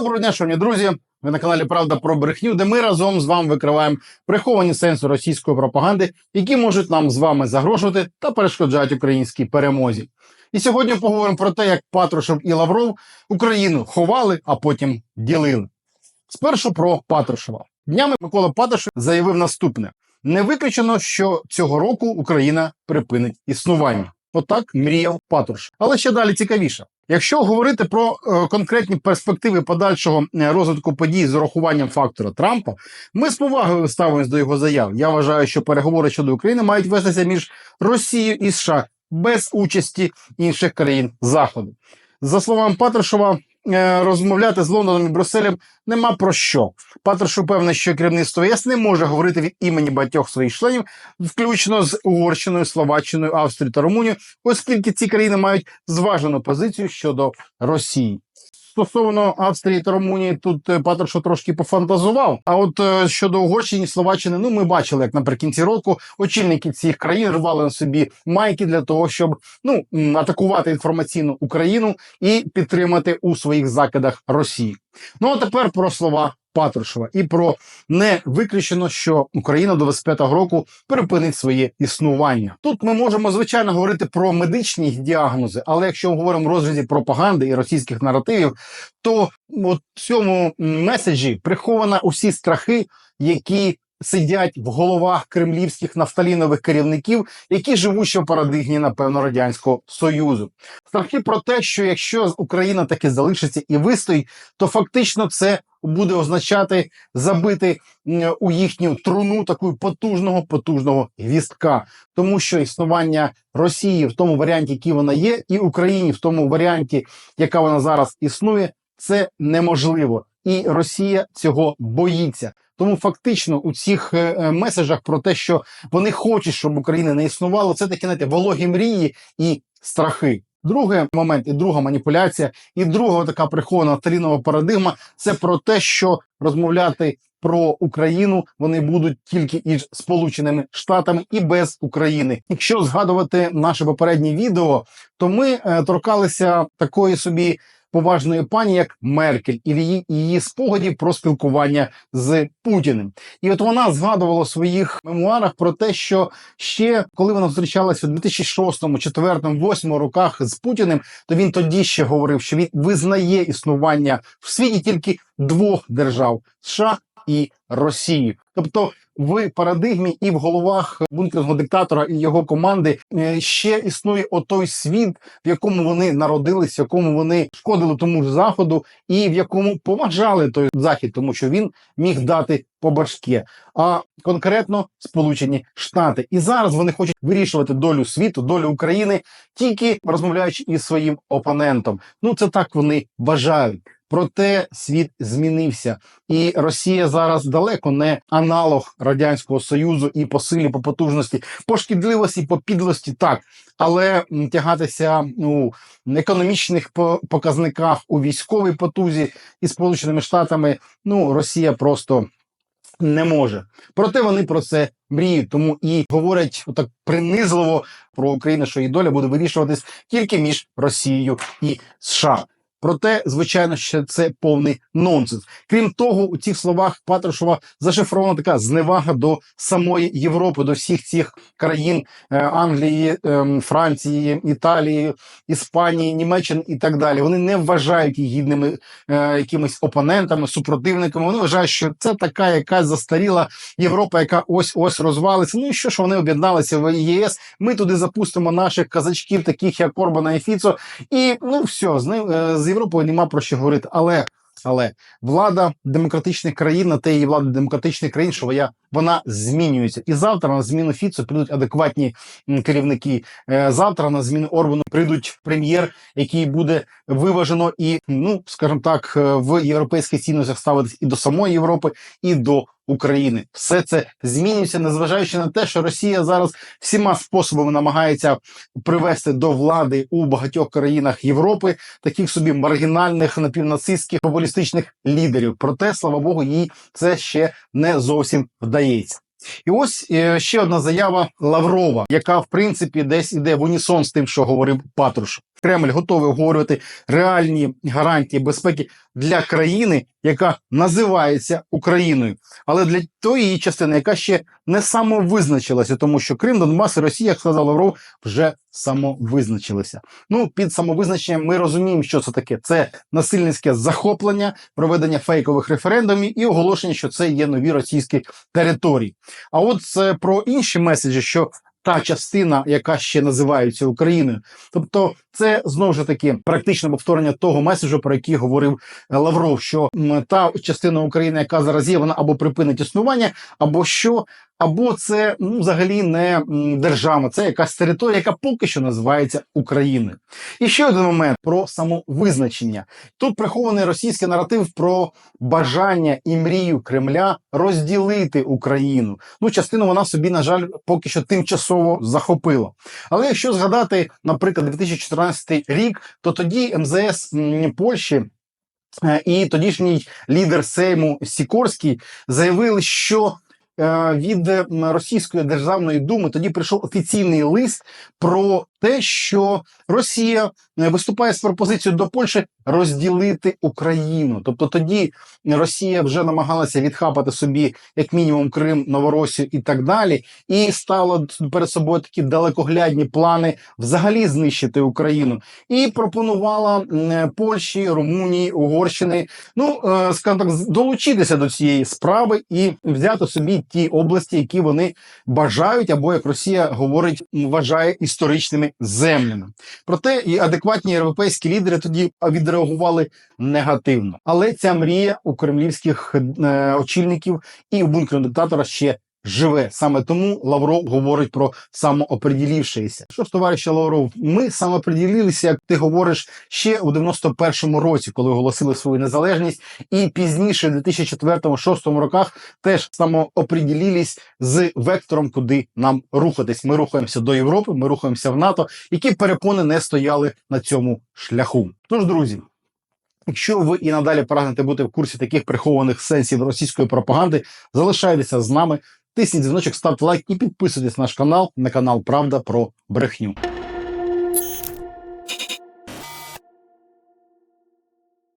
Доброго дня, шановні друзі. Ви на каналі Правда про брехню, де ми разом з вами викриваємо приховані сенси російської пропаганди, які можуть нам з вами загрожувати та перешкоджати українській перемозі. І сьогодні поговоримо про те, як Патрушев і Лавров Україну ховали, а потім ділили. Спершу про Патрушева. Днями Микола Патрушев заявив наступне: не виключено, що цього року Україна припинить існування. Отак мріяв Патрушев. Але ще далі цікавіше. Якщо говорити про е, конкретні перспективи подальшого е, розвитку подій з урахуванням фактора Трампа, ми з повагою ставимось до його заяв. Я вважаю, що переговори щодо України мають вестися між Росією і США без участі інших країн Заходу. За словами Патрушева, розмовляти з Лондоном і Брюсселем нема про що. Патершу певне, що керівництво ЄС не може говорити від імені багатьох своїх членів, включно з Угорщиною, Словаччиною, Австрією та Румунією, оскільки ці країни мають зважену позицію щодо Росії. Стосовно Австрії та Румунії, тут е, Патрушев трошки пофантазував. А от е, щодо Угорщини, Словаччини, ну ми бачили, як наприкінці року очільники цих країн рвали на собі майки для того, щоб ну атакувати інформаційну Україну і підтримати у своїх закидах Росії. Ну а тепер про слова Патрушева і про не виключено, що Україна до 25-го року припинить своє існування. Тут ми можемо звичайно говорити про медичні діагнози, але якщо ми говоримо розрізі пропаганди і російських наративів, то в цьому меседжі приховано усі страхи, які сидять в головах кремлівських нафталінових керівників, які живуть ще в парадигмі, напевно, радянського союзу. Страхи про те, що якщо Україна таки залишиться і вистоїть, то фактично це буде означати забити у їхню труну такого потужного потужного гвістка, тому що існування Росії в тому варіанті, який вона є, і Україні в тому варіанті, яка вона зараз існує, це неможливо, і Росія цього боїться. Тому фактично у цих е, е, меседжах про те, що вони хочуть, щоб Україна не існувало, це такі знаєте, вологі мрії і страхи. Другий момент, і друга маніпуляція, і друга така прихована талінова парадигма це про те, що розмовляти про Україну вони будуть тільки із Сполученими Штатами і без України. Якщо згадувати наше попереднє відео, то ми е, торкалися такої собі поважної пані, як Меркель, і її, її спогадів про спілкування з Путіним. І от вона згадувала в своїх мемуарах про те, що ще коли вона зустрічалася у 2006, 2004, 2008 роках з Путіним, то він тоді ще говорив, що він визнає існування в світі тільки двох держав США і Росії. Тобто в парадигмі і в головах бункерного диктатора і його команди е, ще існує отой світ, в якому вони народились, в якому вони шкодили тому ж заходу, і в якому поважали той захід, тому що він міг дати по башке, а конкретно Сполучені Штати. І зараз вони хочуть вирішувати долю світу, долю України, тільки розмовляючи із своїм опонентом. Ну це так вони вважають. Проте світ змінився, і Росія зараз далеко не аналог радянського союзу і по силі, по потужності, по шкідливості, по підлості, так, але тягатися у економічних по- показниках у військовій потузі і Сполученими Штатами, ну Росія просто не може. Проте вони про це мріють, тому і говорять так принизливо про Україну, що її доля буде вирішуватись тільки між Росією і США. Проте, звичайно, що це повний нонсенс. Крім того, у цих словах Патрушева зашифрована така зневага до самої Європи, до всіх цих країн е, Англії, ем, Франції, Італії, Іспанії, Німеччини і так далі. Вони не вважають їх гідними е, якимись опонентами, супротивниками. Вони вважають, що це така якась застаріла Європа, яка ось ось розвалиться. Ну і що ж вони об'єдналися в ЄС? Ми туди запустимо наших казачків, таких як Орбана і Фіцо, і ну все, з ним е, з Європою нема про що говорити. Але але влада демократичних країн на те її влада демократичних країн, що вона, вона змінюється. І завтра на зміну Фіцо прийдуть адекватні керівники. Е, Завтра на зміну Орбану прийдуть прем'єр, який буде виважено і, ну скажімо так, е, в європейських цінностях ставитись і до самої Європи, і до України. Все це змінюється, незважаючи на те, що Росія зараз всіма способами намагається привести до влади у багатьох країнах Європи таких собі маргінальних напівнацистських популістичних лідерів. Проте, слава Богу, їй це ще не зовсім вдається. І ось е, ще одна заява Лаврова, яка в принципі десь іде в унісон з тим, що говорив Патрушев. Кремль готовий обговорювати реальні гарантії безпеки для країни, яка називається Україною, але для тої частини, яка ще не самовизначилася, тому що Крим, Донбас і Росія, як сказав Лавров, вже самовизначилися. Ну, під самовизначенням ми розуміємо, що це таке. Це насильницьке захоплення, проведення фейкових референдумів і оголошення, що це є нові російські території. А от це про інші меседжі, що та частина, яка ще називається Україною, тобто це знову ж таки практичне повторення того меседжу, про який говорив е, Лавров, що та частина України, яка зараз є, вона або припинить існування, або що, або це ну, взагалі не держава, це якась територія, яка поки що називається Україною. І ще один момент про самовизначення. Тут прихований російський наратив про бажання і мрію Кремля розділити Україну. Ну, частину вона собі, на жаль, поки що тимчасово захопила. Але якщо згадати, наприклад, 2014 рік, то тоді МЗС Польщі. е, І тодішній лідер Сейму Сікорський заявили, що від Російської державної думи. Тоді прийшов офіційний лист про те, що Росія е, виступає з пропозицією до Польщі розділити Україну. Тобто тоді Росія вже намагалася відхапати собі як мінімум Крим, Новоросію і так далі, і ставила перед собою такі далекоглядні плани взагалі знищити Україну, і пропонувала Польщі, Румунії, Угорщини, ну е, скажімо так, долучитися до цієї справи і взяти собі ті області, які вони бажають, або як Росія говорить, вважає історичними землями. Проте і адекватні європейські лідери тоді відреагували негативно. Але ця мрія у кремлівських е, очільників і у бункерного диктатора ще живе. Саме тому Лавров говорить про самооприділівшися. Що ж, товарище Лавров, ми самооприділилися, як ти говориш, ще у 91-му році, коли оголосили свою незалежність, і пізніше, в 2004-2006 роках, теж самооприділились з вектором, куди нам рухатись. Ми рухаємося до Європи, ми рухаємося в НАТО, які перепони не стояли на цьому шляху. Тож, друзі. Якщо ви і надалі прагнете бути в курсі таких прихованих сенсів російської пропаганди, залишайтеся з нами, тисніть дзвіночок, ставте лайк і підписуйтесь на наш канал на канал Правда про брехню.